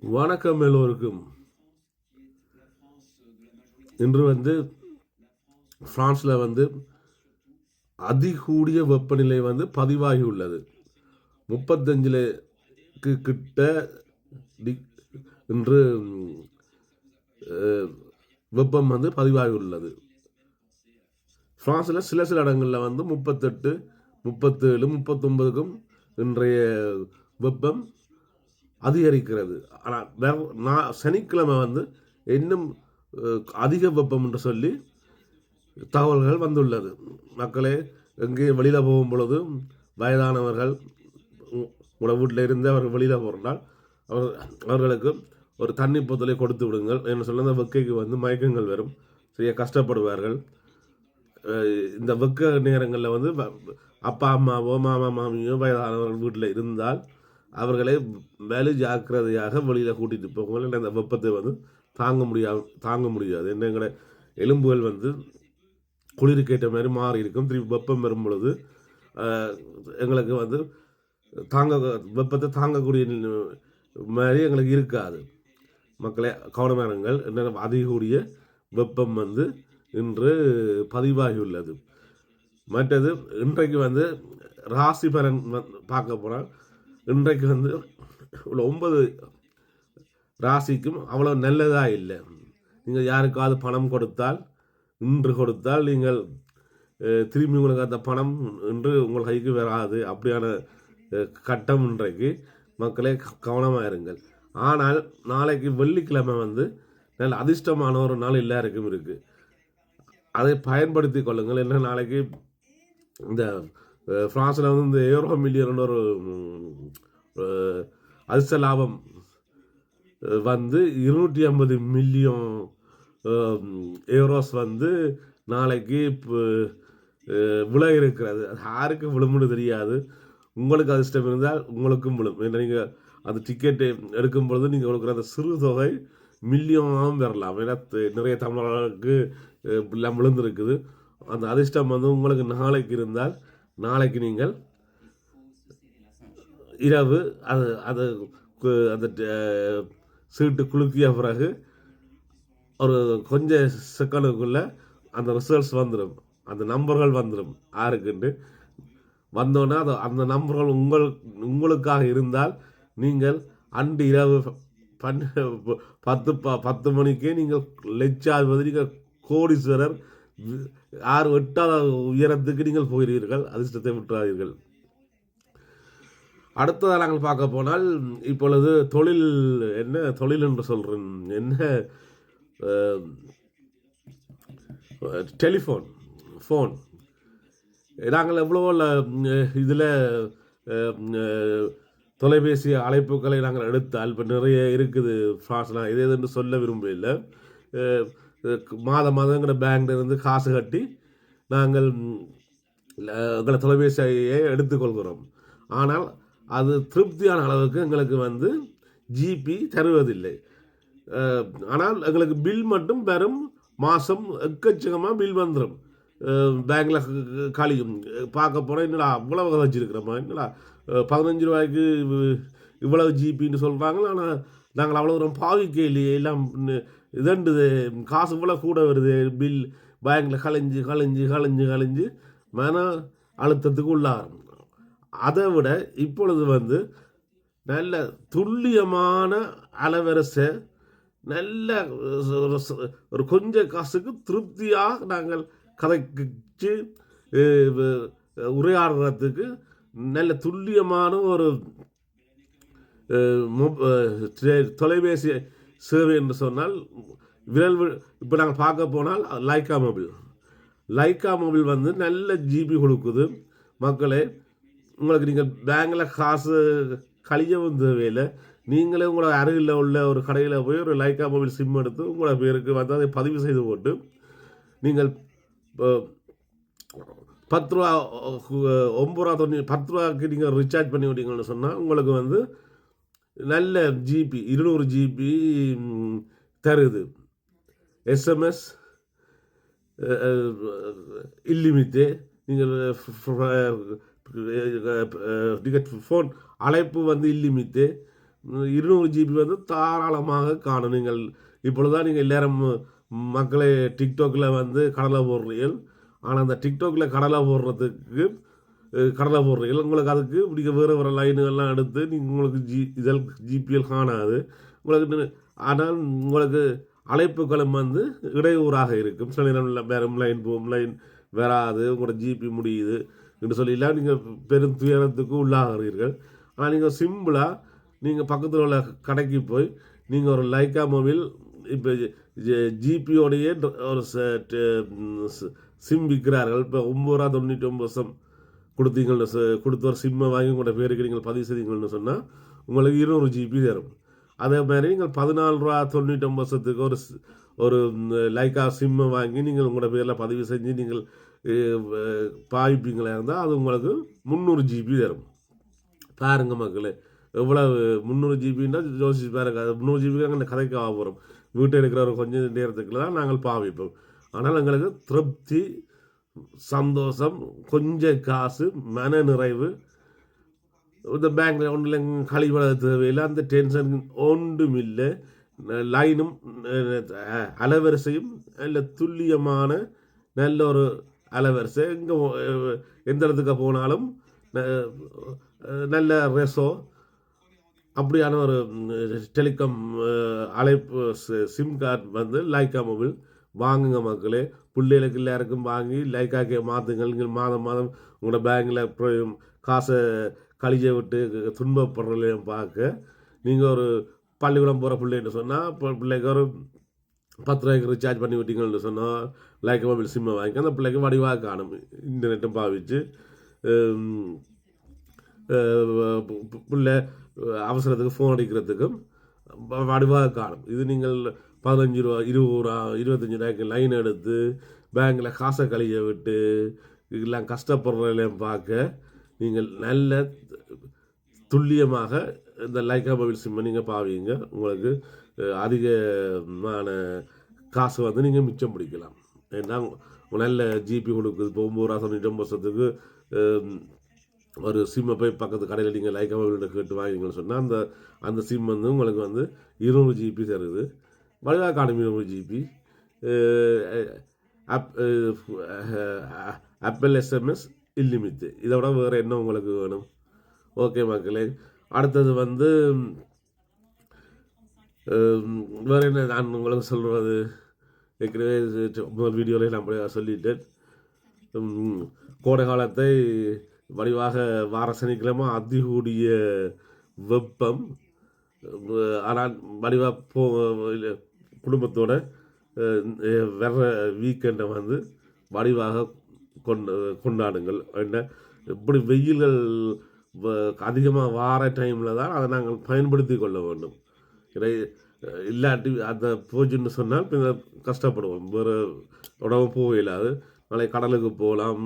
வணக்கம் எல்லோருக்கும். இன்று வந்து பிரான்ஸ்ல வந்து அதிகூடிய வெப்பநிலை வந்து பதிவாகி உள்ளது. முப்பத்தஞ்சுலக்கு கிட்ட டி- இன்று வெப்பம் வந்து பதிவாகி உள்ளது. பிரான்ஸில் சில சில இடங்களில் வந்து முப்பத்தெட்டு முப்பத்தேழு முப்பத்தொன்பதுக்கும் இன்றைய வெப்பம் அதிகரிக்கிறது. ஆனால் வேற நான் சனிக்கிழமை வந்து இன்னும் அதிக வெப்பம் என்று சொல்லி தகவல்கள் வந்துள்ளது. மக்களே எங்கே வெளியில் போகும் பொழுது வயதானவர்கள் உ- உங்களோட வீட்டில் இருந்து அவர்கள் வெளியில் போகிறால் அவர் அவர்களுக்கு ஒரு தண்ணி பொத்தலை கொடுத்து விடுங்கள் என்ன சொல்ல அந்த வெக்கைக்கு வந்து மயக்கங்கள் வரும். சரியா கஷ்டப்படுவார்கள். இந்த வெக்க நேரங்களில் வந்து அப்பா அம்மாவோ மாமா மாமியோ வயதானவர்கள் வீட்டில் இருந்தால் அவர்களை வலு ஜாக்கிரதையாக வெளியில் கூட்டிகிட்டு போகும்போது அந்த வெப்பத்தை வந்து தாங்க முடியாது தாங்க முடியாது. என்ன எங்களை எலும்புகள் வந்து குளிருக்கேற்ற மாதிரி மாறி இருக்கும். திருப்பி வெப்பம் வரும் பொழுது எங்களுக்கு வந்து தாங்க வெப்பத்தை தாங்கக்கூடிய மாதிரி எங்களுக்கு இருக்காது. மக்களை கவனமாக என்ன அதிகக்கூடிய வெப்பம் வந்து இன்று பதிவாகியுள்ளது மற்றது இன்றைக்கு வந்து ராசி பலன் பார்க்க போனால் இன்றைக்கு வந்து உள்ள ஒன்பது ராசிக்கும் அவ்வளோ நல்லதாக இல்லை. நீங்கள் யாருக்காவது பணம் கொடுத்தால் இன்று கொடுத்தால் நீங்கள் திரும்பி உங்களுக்கு அந்த பணம் இன்று உங்கள் கைக்கு வராது. அப்படியான கட்டம் இன்றைக்கு. மக்களே கவனமாக இருங்கள். ஆனால் நாளைக்கு வெள்ளிக்கிழமை வந்து நல்ல அதிர்ஷ்டமான ஒரு நாள் எல்லாருக்கும் இருக்குது அதை பயன்படுத்தி கொள்ளுங்கள். என்ன நாளைக்கு இந்த ஃப்ரான்ஸில் வந்து இந்த ஏரோ மில்லியன் ஒரு அதிர்ஷ்ட லாபம் வந்து இருநூற்றி ஐம்பது மில்லியன் ஏரோஸ் வந்து நாளைக்கு இப்போ, விழ இருக்கிறது அது யாருக்கும் விழுமுன்னு தெரியாது உங்களுக்கு அதிர்ஷ்டம் இருந்தால் உங்களுக்கும் விழும் ஏன்னா நீங்கள் அந்த டிக்கெட்டை எடுக்கும் பொழுது நீங்கள் கொடுக்குற அந்த சிறு தொகை மில்லியனாகவும் பெறலாம் ஏன்னா த- நிறைய தமிழர்களுக்கு எல்லாம் விழுந்திருக்குது அந்த அதிர்ஷ்டம் வந்து உங்களுக்கு நாளைக்கு இருந்தால் நாளைக்கு நீங்கள் இரவு அது அது அந்த சீட்டு குலுக்கிய பிறகு ஒரு கொஞ்சம் செகண்டுக்குள்ள அந்த ரிசல்ட்ஸ் வந்துடும் அந்த நம்பர்கள் வந்துடும் யாருக்குன்னு வந்தோன்னே அது அந்த நம்பர்கள் உங்கள் உங்களுக்காக இருந்தால் நீங்கள் அன்று இரவு பன் பத்து ப பத்து மணிக்கே நீங்கள் லட்சாதிபதி நீங்கள் கோடீஸ்வரர் யார் ஆறு எட்டாத உயரத்துக்கு நீங்கள் போகிறீர்கள் அதிர்ஷ்டத்தை விட்டுறாதீர்கள் அடுத்ததாக நாங்கள் பார்க்க போனால் இப்பொழுது தொழில் என்ன தொழில் என்று சொல்கிறேன் என்ன டெலிஃபோன் ஃபோன். நாங்கள் எவ்வளவோ இதில் தொலைபேசி அழைப்புகளை நாங்கள் எடுத்தால் இப்போ நிறைய இருக்குது ஃபாஸ்ட்லாம் இது எதுன்னு சொல்ல விரும்பல அஹ், மாதம் மாதங்கிற பேங்க்ல இருந்து காசு கட்டி நாங்கள் எங்களை தொலைபேசியை எடுத்துக்கொள்கிறோம் ஆனால் அது திருப்தியான அளவுக்கு எங்களுக்கு வந்து ஜிபி தருவதில்லை. ஆனால் எங்களுக்கு பில் மட்டும் வெறும் மாதம் எக்கச்சக்கமாக பில் வந்துடும் பேங்க்கில் கழியும் பார்க்க போனால் என்னடா அவ்வளோ வச்சிருக்கிறோமா? என்னடா பதினஞ்சு ரூபாய்க்கு இவ்வளவு ஜிபின்னு சொல்கிறாங்க ஆனால் நாங்கள் அவ்வளோ தூரம் பாவிக்க இல்லையே எல்லாம் இதண்டுது காசு இவ்வளோ கூட வருது பில் பேங்கில் கலைஞ்சு கலைஞ்சு கலைஞ்சு கலைஞ்சு மன அழுத்தத்துக்கு உள்ளாகும் அதை விட இப்பொழுது வந்து நல்ல துல்லியமான அலவரசை நல்ல ஒரு கொஞ்சம் கொஞ்ச காசுக்கு திருப்தியாக நாங்கள் கதைச்சு உரையாடுறதுக்கு நல்ல துல்லியமான ஒரு தொலைபேசி சேவை என்று சொன்னால் விரல் இப்போ நாங்கள் பார்க்க போனால் லைக்கா மொபைல் லைக்கா மொபைல் வந்து நல்ல ஜிபி கொடுக்குது. மக்களே உங்களுக்கு நீங்கள் பேங்கில் காசு கழியவும் தேவையில்லை. நீங்களே உங்களோட அருகில் உள்ள ஒரு கடையில் போய் ஒரு லைக்கா மொபைல் சிம் எடுத்து உங்களோட பேருக்கு வந்து அதை பதிவு செய்து போட்டு நீங்கள் இப்போ, பத்து ரூபா ஒம்பது ரூபா தொண்ணூறு பத்து ரூபாய்க்கு நீங்கள் ரீசார்ஜ் பண்ணி விட்டீங்கன்னு சொன்னால் உங்களுக்கு வந்து நல்ல ஜிபி இருநூறு ஜிபி தருது. எஸ்எம்எஸ் இல்லிமிட்டு நீங்கள் நீங்கள் ஃபோன் அழைப்பு வந்து இல்லிமிட்டு இருநூறு ஜிபி வந்து தாராளமாக காணும். நீங்கள் இப்பொழுதுதான் நீங்கள் எல்லாரும் மக்களை டிக்டாக்ல வந்து கடலை போடுறீர்கள். ஆனால் அந்த டிக்டாக்ல கடலை போடுறதுக்கு கடலை போடுறீங்க உங்களுக்கு அதுக்கு இப்படி வேறு வேறு லைனுகள்லாம் எடுத்து நீங்கள் உங்களுக்கு ஜி இதில் ஜிபிஎல் காணாது உங்களுக்கு ஆனால் உங்களுக்கு அழைப்புகளும் வந்து இடையூறாக இருக்கும் சில நேரம் வேறு லைன் போகும் லைன் வராது உங்களோட ஜிபி முடியுது என்று சொல்லிலாம் நீங்கள் பெரும் துயரத்துக்கு உள்ளாகிறீர்கள் ஆனால் நீங்கள் சிம்பிளாக நீங்கள் பக்கத்தில் உள்ள கடைக்கு போய் நீங்கள் ஒரு லைக்கா மொபைல் இப்போ ஜிபியோடைய ஒரு ச- சி- சிம் விற்கிறார்கள் இப்போ ஒம்பது ரூபா தொண்ணூற்றி ஒம்பது சம் கொடுத்தீங்கன்னு சொ- கொடுத்து ஒரு சிம்மை வாங்கி உங்களோட பேருக்கு நீங்கள் பதிவு செய்தீங்கன்னு சொன்னால் உங்களுக்கு இருநூறு ஜிபி தரும். அதே மாதிரி நீங்கள் பதினாலு ரூபா தொண்ணூற்றி ஒம்பதுக்கு ஒரு ஒரு லைக்கா சிம்மை வாங்கி நீங்கள் உங்களோட பேரில் பதிவு செஞ்சு நீங்கள் பாய்ப்பீங்களா பாவிப்பீங்களா இருந்தால் அது உங்களுக்கு முந்நூறு ஜிபி தரும். பாருங்க மக்களே எவ்வளவு முந்நூறு ஜிபின்னா யோசிச்சு பாருங்க முந்நூறு ஜிபி அந்த கதைக்கு ஆகிறோம் வீட்டில் இருக்கிற ஒரு கொஞ்சம் நேரத்துக்குள்ள தான் நாங்கள் பாவிப்போம். ஆனால் எங்களுக்கு திருப்தி சந்தோஷம் கொஞ்சம் காசு மன நிறைவு. இந்த பேங்க் இல்லை கழிவு தேவையில்லை அந்த டென்ஷன் ஒன்றும் இல்லை லைனும் அலவரிசையும் அலைவரிசையும் நல்ல துல்லியமான நல்ல ஒரு அலைவரிசை. எங்கே எந்த இடத்துக்கு போனாலும் ந- நல்ல ரெசோ அப்படியான ஒரு டெலிகாம் அழைப்பு சிம் கார்டு வந்து லைக்கா மொபைல் வாங்குங்க மக்களே. பிள்ளைகளுக்கு எல்லாருக்கும் வாங்கி லைக்காக்கே மாற்றுங்கள் மாதம் மாதம் உங்களோட பேங்கில் காசை கழிஞ்ச விட்டு துன்பப்படுறதையும் பார்க்க. நீங்கள் ஒரு பள்ளிக்கூடம் போகிற பிள்ளைன்னு சொன்னால் இப்போ பிள்ளைக்கு ஒரு பத்து ரூபாய்க்கு ரீசார்ஜ் பண்ணி விட்டீங்கன்னு சொன்னால் லைக் மொபைல் சிம்மை வாங்கி அந்த பிள்ளைக்கு வடிவாக காணும். இன்டர்நெட்டும் பாவிச்சு பிள்ளை அவசரத்துக்கு ஃபோன் அடிக்கிறதுக்கும் வடிவாக காணும். இது நீங்கள் பதினஞ்சு ரூபா இருபது ரூபா இருபத்தஞ்சி ரூபாய்க்கு லைன் எடுத்து பேங்க்கில் காசை கழிய விட்டு இதெல்லாம் கஷ்டப்படுறதையும் பார்க்க நீங்கள் நல்ல துல்லியமாக இந்த லைக்கா மொபைல் சிம்மை நீங்கள் பாவீங்க. உங்களுக்கு அதிகமான காசு வந்து நீங்கள் மிச்சம் பிடிக்கலாம். ஏன்னா நல்ல ஜிபி கொடுக்குது. இப்போ ஒம்பது ரூபா தொண்ணூற்றி வருஷத்துக்கு ஒரு சிம்மை போய் பக்கத்து கடையில் நீங்கள் லைக்கா மொபைல்கிட்ட கேட்டு வாங்கிங்கன்னு சொன்னால் அந்த அந்த சிம் வந்து உங்களுக்கு வந்து இருநூறு ஜிபி தருது. வலுவாக காணும் இருநூறு ஜிபி ஆப்பிள் எஸ்எம்எஸ் இல்லிமித்து இதை விட வேறு என்ன உங்களுக்கு வேணும்? ஓகே மக்களே. அடுத்தது வந்து um, வேறு என்ன நான் உங்களுக்கு சொல்கிறது ஏற்கனவே முதல் வீடியோவில் நான் அப்படியே சொல்லிட்டேன். கோடை காலத்தை வடிவாக வார சனிக்கிழமை அதிகூடிய வெப்பம் ஆனால் வடிவாக போ குடும்பத்தோட வர்ற வீக்கெண்டை வந்து வடிவாக கொண்டு கொண்டாடுங்கள். என்ன இப்படி வெயில்கள் அதிகமாக வார டைமில் தான் அதை நாங்கள் பயன்படுத்தி கொள்ள வேண்டும். இதை இல்லாட்டி அந்த போச்சுன்னு சொன்னால் பின்னர் கஷ்டப்படுவோம். வேறு உடம்பு போக இல்லாது நாளை கடலுக்கு போகலாம்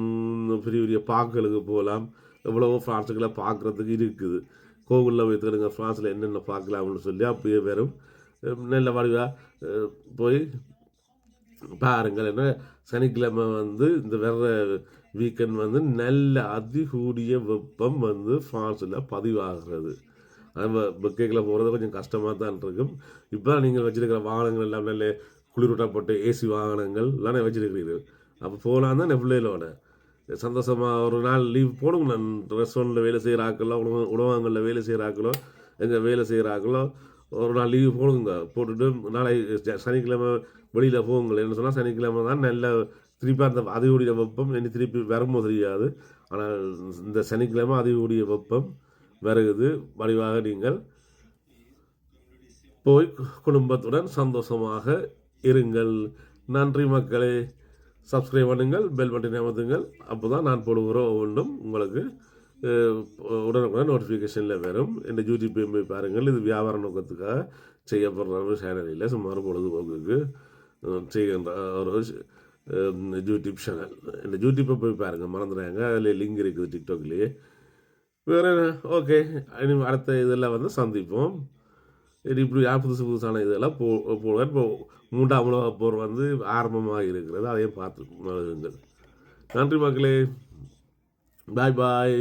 பெரிய பெரிய பார்க்குகளுக்கு போகலாம். எவ்வளவோ ஃப்ரான்ஸுகளை பார்க்குறதுக்கு இருக்குது. கோவிலில் வைத்துக்கிடுங்க ஃப்ரான்ஸில் என்னென்ன பார்க்கலாம்னு சொல்லி அப்படியே வெறும் நல்ல வடிவாக போய் பாருங்கள் என்ன சனிக்கிழமை வந்து இந்த வர்ற வீக்கெண்ட் வந்து நல்ல அதிகூடிய வெப்பம் வந்து ஃபால்ஸில் பதிவாகிறது. அது பெக்கைக்கில் போகிறது கொஞ்சம் கஷ்டமாக தான் இருக்கும். இப்போ நீங்கள் வச்சுருக்கிற வாகனங்கள் எல்லாம் நல்ல குளிரூட்டப்பட்ட ஏசி வாகனங்கள் எல்லாம் வச்சுருக்கிறீர்கள். அப்போ போகலாம் தான் பிள்ளைகளோட. சந்தோஷமாக ஒரு நாள் லீவ் போடுங்க. நான் ரெஸ்டாரண்ட்டில் வேலை செய்கிற ஆக்களோ உணவு உணவகங்களில் வேலை செய்கிற ஆக்களோ எங்கே வேலை செய்கிற ஆக்களோ ஒரு நாள் லீவ் போடுங்க. போட்டுட்டு நாளை ச- சனிக்கிழமை வெளியில் போகுங்கள் என்ன சொன்னால் சனிக்கிழமை தான் நல்ல திருப்பி அந்த அதிகூடிய வெப்பம் இனி திருப்பி வரமோ தெரியாது. ஆனால் இந்த சனிக்கிழமை அதிகூடிய வெப்பம் வருகுது. வடிவாக நீங்கள் போய் குடும்பத்துடன் சந்தோஷமாக இருங்கள். நன்றி மக்களே. சப்ஸ்கிரைப் பண்ணுங்கள் பெல் பட்டினை அமர்த்துங்கள். அப்போ தான் நான் போடுகிற ஒவ்வொன்றும் உங்களுக்கு உடனுக்குடன் நோட்டிஃபிகேஷனில் வரும். இந்த யூடியூப் போய் பாருங்கள். இது வியாபார நோக்கத்துக்காக செய்யப்படுற ஒரு சேனல் இல்லை. சுமார் பொழுதுபோக்குக்கு செய்கின்ற ஒரு யூடியூப் சேனல். இந்த யூடியூப்பை போய் பாருங்கள். மறந்துடுறாங்க அதில் லிங்க் இருக்குது டிக்டாக்லேயே வேறு ஓகே இனி அடுத்த இதெல்லாம் வந்து சந்திப்போம். இது இப்படி புதுசு புதுசான இதெல்லாம் போ போடுவேன் இப்போ மூன்றாம் உலக போர் வந்து ஆரம்பமாக இருக்கிறது. அதையும் பார்த்து நன்றி மக்களே. பாய் பாய்